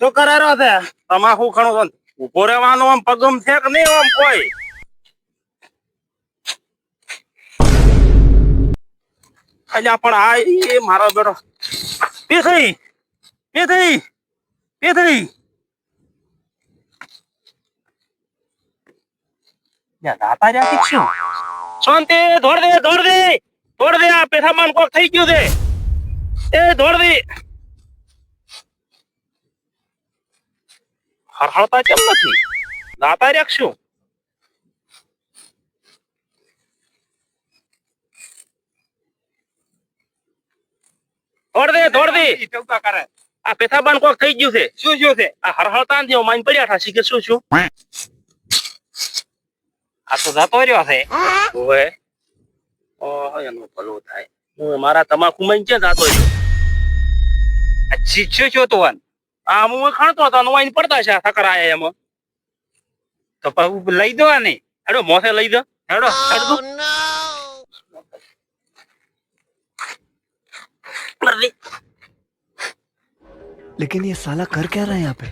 શું કરે રહ્યો છે? તમાકુ ખણો છો? ને? ઊભો રહેવાનું આમ પગમ છે કે નહીં આમ કોઈ? અલ્યા, પણ આ એ મારો બેટો. પી થઈ પી થઈ પી થઈ યા, દાતા રહ્યા કે શું? શાંતિ, દોડ દે દોડ દે દોડ દે. આ પેથામાન કોક થઈ ગયું છે. એ દોડવી. હરહળતા કેમ નથી? દાતા રહ્યા કે શું દોડ દે દોડ દે કરે. આ પેથાબાન કોક થઈ ગયું છે. શું શું છે? આ હરહળતા નથી માઈન પડ્યા ઠાસી કે શું શું આ તો જતો રહ્યો છે. ઓવે. ઓહ એનું ભલું થાય. હું મારા તમાકુ માં ક્યાં જાતો રહ્યો? આ શીખ્યો છો તો વન આ હું ખાણતો હતો ને વાઈન પડતા છે આ સકર આયા એમાં તો પછી લઈ દો ને હેડો મોસે લઈ દો હેડો હેડ દો કરી દે. लेकिन ये साला कर क्या रहा है यहाँ पे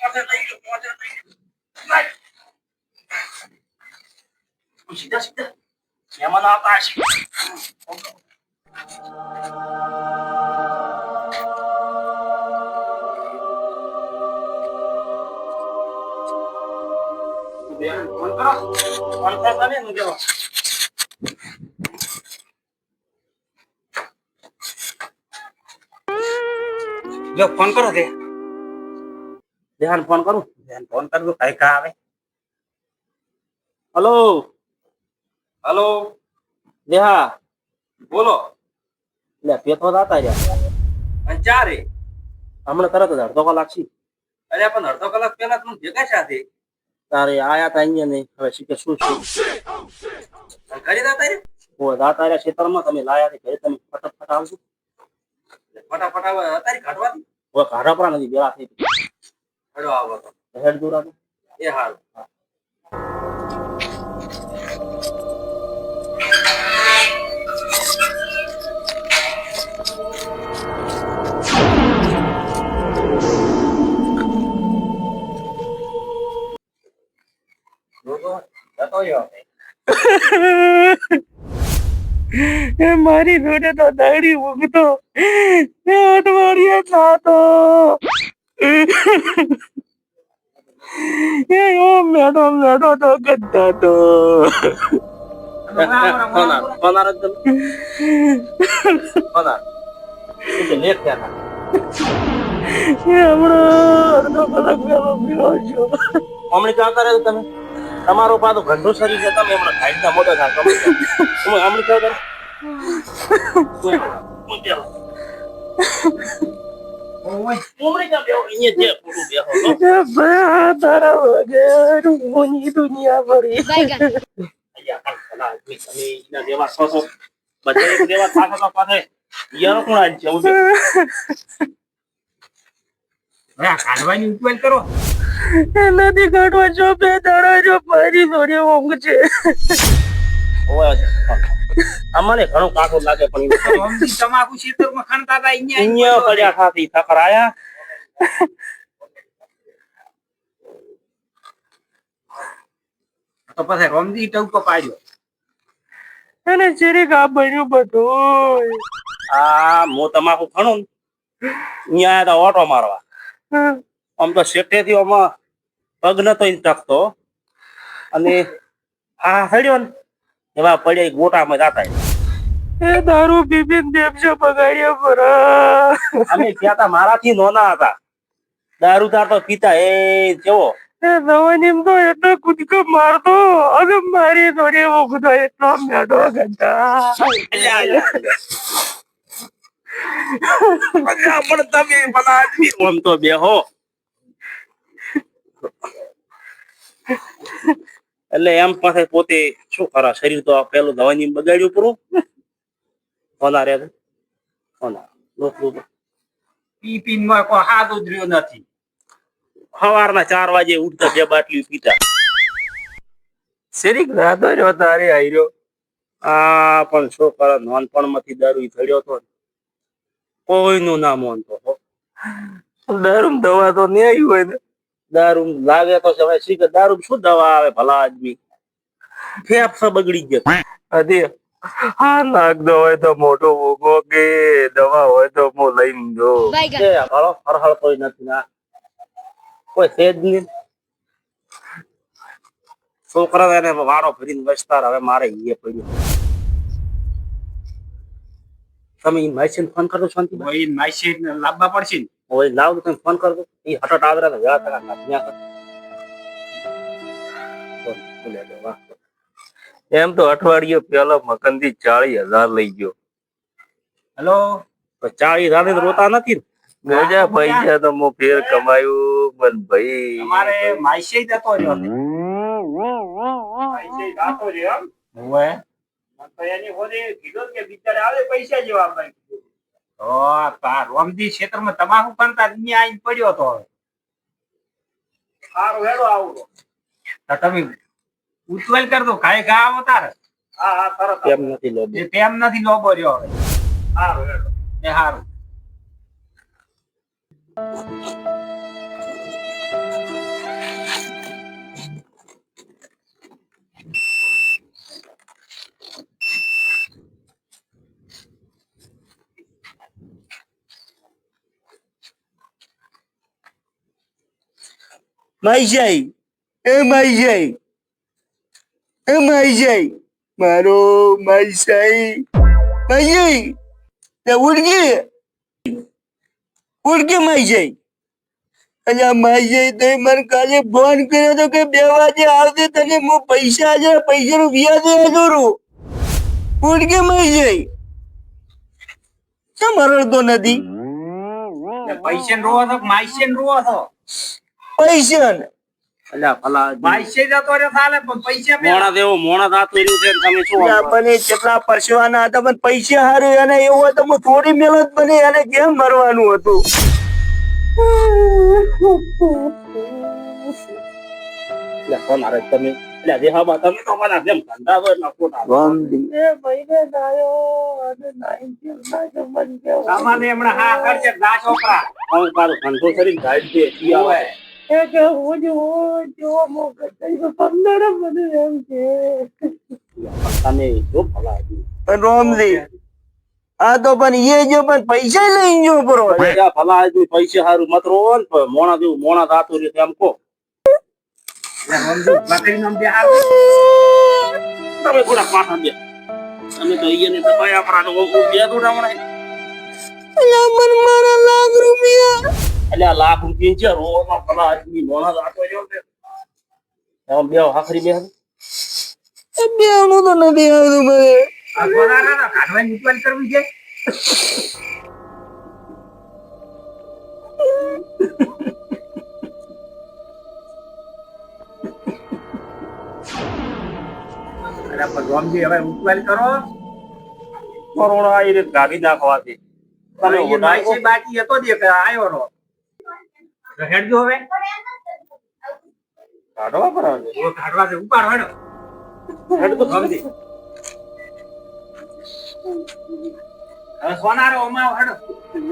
મોસે લઈ લો, મોસે લો. ફોન કરો જો ફોન કરો? ધ્યાન ફોન કરું ધ્યાન ફોન કરજો કઈ કા આવે. હલો? હલો? દેહા બોલો. લે પેતો દાતા રહ્યા અને ચારે હમણાં તરત જ અડધો કલાક છે. અરે પણ અડધો કલાક પહેલા તું ભેગા સાથે તારે આયા તા અહીંયા નહીં હવે શીખે શું છે? ઘરે દાતા રે ઓ દાતા રહ્યા ખેતરમાં તમે લાયા ઘરે તમે ફટાફટ આવજો. ફટાફટ આવે અત્યારે કાઢવાની ઓ કાઢા પડા નથી બેલા થઈ હેડો આવો હેડ દૂર એ હારું. મારી જોડે તો દાડી એ અઠવાડિયે થતો. એ ઓ મેડો મેડો તો ગદ્દા તો સોનાર સોનાર જ તમે સોનાર એ તો લેટ થયા હતા. એ હમણાં અડધો કલાક પહેલો પીવો છો. હમણાં ચાલતા કરે તમે? તમારો પા તો ઘંટો સરી છે. તમે હમણાં ખાઈના મોટા ખાણ તમે હું આમલી ખાવ તમે બધા દેવા પાસે પાસે યાર કોણ છે? હવે આ કાઢવાની ઉપાય કરો. નથી કાઢવા જો બે દાડા જો મારી જોડે ઊંઘ છે. અમારે ઘણું કાઠું લાગે પણ તમાકુ ખેતરમાં ખણતા હતા અહીંયા અહીંયા પડ્યા ખાતી થકર તો પછી રોમજી ટવકો પાડ્યો. અને ચેરીક કા બન્યું બધું. આ મો તમાકુ ખણું ને, અહીંયા ઓટો મારવા. આમ તો શેઠેથી આમાં પગ નતો ટકતો અને આ હડ્યો ને એવા પડ્યા ગોટામાં જાતા એ દારૂ પીપીને દેવજો બગાડ્યો પર. અમે ત્યાં તા મારાથી નોના હતા. દારૂ તાર તો પીતા એ જેવો એ નવાની તો એટલો કૂદકો મારતો. અને મારી જોડે ઊંઘતો એટલો મેડો ગંધા પણ તમે મને આદમી આમ તો બેહો એટલે એમ પાસે પોતે શું ખરા શરીર તો પેલું દવાની બગાડ્યું પૂરું. હોના રે હોના પી પીનમાં કોઈ હાથ ઉધર્યો નથી. સવારના ચાર વાગે ઉઠતા બે બાટલી પીતા. શેરીક રાતો રહ્યો તારે આયરો આ પણ છોકરા નાનપણમાંથી દારૂ થડ્યો તો કોઈનું ના માનતો તો દારૂમ દવા તો ન્યાય હોય ને? દારૂમ લાગે તો હવે શીખે દારૂમ શું દવા આવે ભલા આદમી? ફેફસા બગડી ગયા. અરે હા નાક દો હોય તો મોટો ભોગો કે દવા હોય તો હું લઈને દો Baigan. એ હળો કોઈ નથી ના. કોઈ છે જ નહીં. છોકરા એને વારો ફરીને વસતા હવે મારે ઈએ પડ્યું તમે માઈસીને ફોન કરજો શાંતિ ઓય માસી ને લાવવા પડશે ને? ઓય લાવ તો તમે ફોન કરજો ઈ હટટ આવરા તો વ્યા તકા કર. દે એમ તો અઠવાડિયે પેલા મકંદી ચાલીસ હજાર લઈ ગયો. હેલો? તો ચાલીસ હજાર રોતા નથી ને? ગજા પૈસા તો હું ફેર કમાયું પણ ભાઈ તમારે માસી જતો રહ્યો. માસી જાતો રહ્યો. એમ? તમાકુ કરતા આવીને પડ્યો તો હવે. સારું હેડો આવું તો. તમે ઉતવેલ કરતો દો ખાય ઘા આવો તારે. હા હા તરત કેમ નથી લો તેમ નથી લોબો રહ્યો હવે. સારું હેડો. એ સારું માઈજાઈ એ માઈજાઈ એ માઈજાઈ મારો માઈસાઈ માઈજાઈ તે ઉડકી ઉડકી માઈજાઈ અલ્યા માઈજાઈ તો મને કાલે ફોન કર્યો તો કે બે વાગે આવજે તને હું પૈસા આજે પૈસા નું વ્યાજ દોરું. ઉડકી માઈજાઈ કેમ હરડતો નથી? પૈસે રોવો છો માઈસે રોવા છો? પૈસા ને. અલ્યા ભલા માઈસે જતો રહ્યો ચાલે પણ પૈસા મોણા દેવો મોણા દાતો રહ્યું છે તમે શું આપણને કેટલા પરસવાના હતા પણ પૈસા હારું અને એવું હોય હું થોડી મહેનત બની અને કેમ મરવાનું હતું? એટલે કોણ તમે એટલે દેહાબા તમે તો મારા જેમ ધંધા હોય હમણાં હા કરશે દા છોકરા. હું તારો કરીને ગાઈડ દે ઈ આવે. ઓય. એ કે હું જો જો મો કઈ તો પંદર મને એમ કે તમે જો ભલા રોમજી આ તો પણ એ જો પણ પૈસા લઈ જો બરો ભલા આદમી પૈસા હારું મત રો મોણા દેવું મોણા દાતો રે એમ કો એટલે સમજુ, બકરીનો બિહાર. તમે થોડા પાછા બે તમે તો ઈ ને દબાયા પરા બે થોડા મણાય મારા લાખ રૂપિયા અલ્યા લાખ રૂપિયા છે રો માં ભલા આદમી મોણા દાતો જો એમ બે હાખરી બે એ બે નું તો નથી આવતું આ સોનારાનો કાઢવાની ઉપાડ કરવી છે? પણ હવે ઉપાડ કરો. કોરોના આવી રીતે ગાડી નાખવાથી. તમે બાકી હતો દેખાય રો તો હેડજો હવે. કાઢવા પર આવે ઓ કાઢવા દે ઉપાડ હેડો. હેડ તો સમજી હવે સોનારો અમાવ હેડો.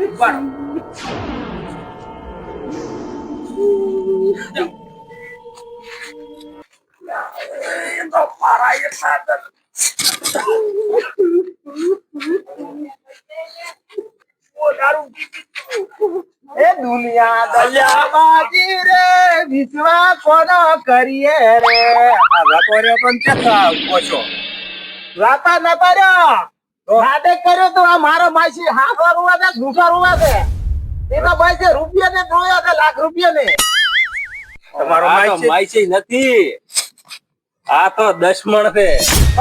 ઉપાડ. તો મારા એક સાધન એ દુનિયા દરિયાબાજી રે વિશ્વા કોનો કરીએ રે? રાતો રે પણ ચેતા ઓછો રાતા નતા રહ્યો નાટક કર્યો તો આ મારો માસી હાથ રૂવા છે દુસા રૂવા છે એ તો ભાઈ છે રૂપિયા ને જોયા છે લાખ રૂપિયા ને. તમારો માસી નથી. આ તો દશમણ છે.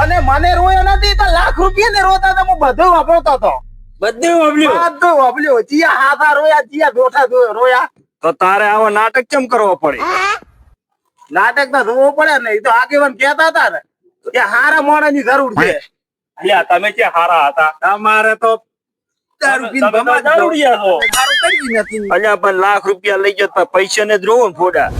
અને મને રોયો નથી તો લાખ રૂપિયા ને રોતા તો હું બધું વાપરતો હતો. બધું વાપર્યું. બધું વાપર્યું. જીયા હાથા રોયા જીયા દોઠા રોયા. તો તારે આવો નાટક કેમ કરવો પડે? નાટક તો જોવું પડે ને એ તો આગેવાન કહેતા હતા ને કે હારા મોણા ની જરૂર છે. અલ્યા તમે કે હારા હતા? તમારે તો લાખ રૂપિયા લઈ જતા પૈસા ને જ રોવો ને ફોડા.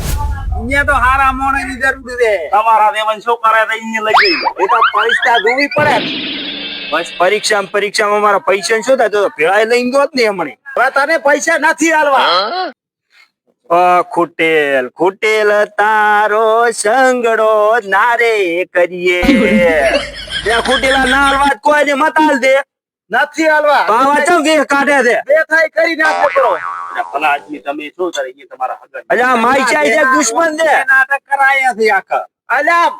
અહીંયા તો હારા મોણસની જરૂર છે. તમારા દેવન છોકરા લઈ જઈ એ તો પરીક્ષા જોવી પડે. ને. બસ પરીક્ષામાં પરીક્ષામાં મારા પૈસા શું થાય? તો ભેળા લઈને દો ને હમણે. તને પૈસા નથી હાલવા. ખૂટેલ ખૂટેલ તારો સંગડો નારે કરીએ. ત્યાં ખૂટેલા વાત કોઈ ને મતાલ દે. નથી હાલવા. બાવા ચમ કે કાઢે છે? બે થાય કરી નાખે કરો ભલા આદમી તમે શું કરે તમારા હગન અલ્યા માઈ ચાઈ દે દુશ્મન છે. નાટક કરાયા છે આખા. અલ્યા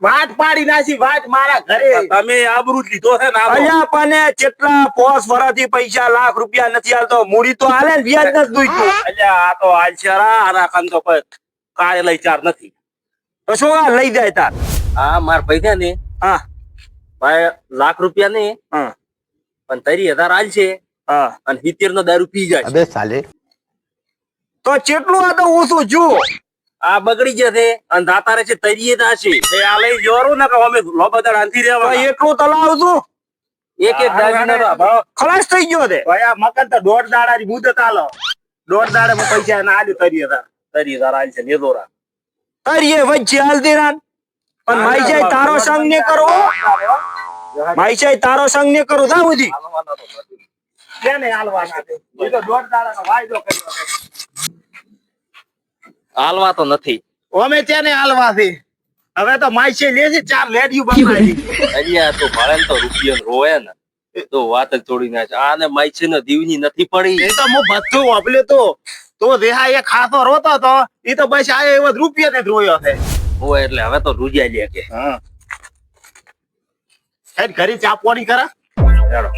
વાત પાડી નાખી વાત મારા ઘરે. તમે આબરૂ લીધો છે ને અહીંયા પણ કેટલા પોસ વરાથી પૈસા લાખ રૂપિયા નથી હાલતો મૂડી તો હાલે ને વ્યાજ નથી દૂધતું એટલે આ તો હાલ છે આના કામ તો કાળે લઈ ચાર નથી. તો આ લઈ જાય તાર? હા મારા પૈસા ને. હા. ભાઈ લાખ રૂપિયા ને હા. પણ તરી હજાર હાલ છે હા. અને હિતેર નો દારૂ પી જાય સાલે. તો કેટલું આ તો ઓછું જુઓ? આ બગડી જશે અને દાતારે છે તરીએ ના છે એ આ લઈ જોરું ના કહો અમે લો બધા રાંધી રહેવા એટલું તલાવ છું. એક એક દાડી તો ખલાસ થઈ ગયો છે. ભાઈ આ મકાન તો દોઢ દાડાની મુદત આલો દોઢ દાડે માં પૈસા ના આલ્યું તરી હતા. તરી હજાર આલશે ને દોરા તારી એ વચ્ચે રાન પણ માઈ જાય તારો સંગ ને કરો માઈ જાય તારો સંગ ને કરો જા બધી. કેને આલવાના છે? એ તો દોઢ દાડાનો વાયદો કર્યો છે. હાલવા તો નથી. અમે ત્યાં ને હાલવાથી હવે તો માઈસે લે છે ચાર લેડીઓ બનાવી અહીંયા તો ભાડે તો રૂપિયો રોવે ને. તો વાત જ તોડી નાખે આને માઈસે ને દીવની નથી પડી. એ તો હું બધું વાપલ્યો તો. તો દેહા એ ખાસો રોતો તો એ તો બસ આ એવો રૂપિયા ને જ રોયો છે. હોય એટલે હવે તો રૂજ્યા લે કે. હા. ઘરે ચા પોણી કરા. હેડો.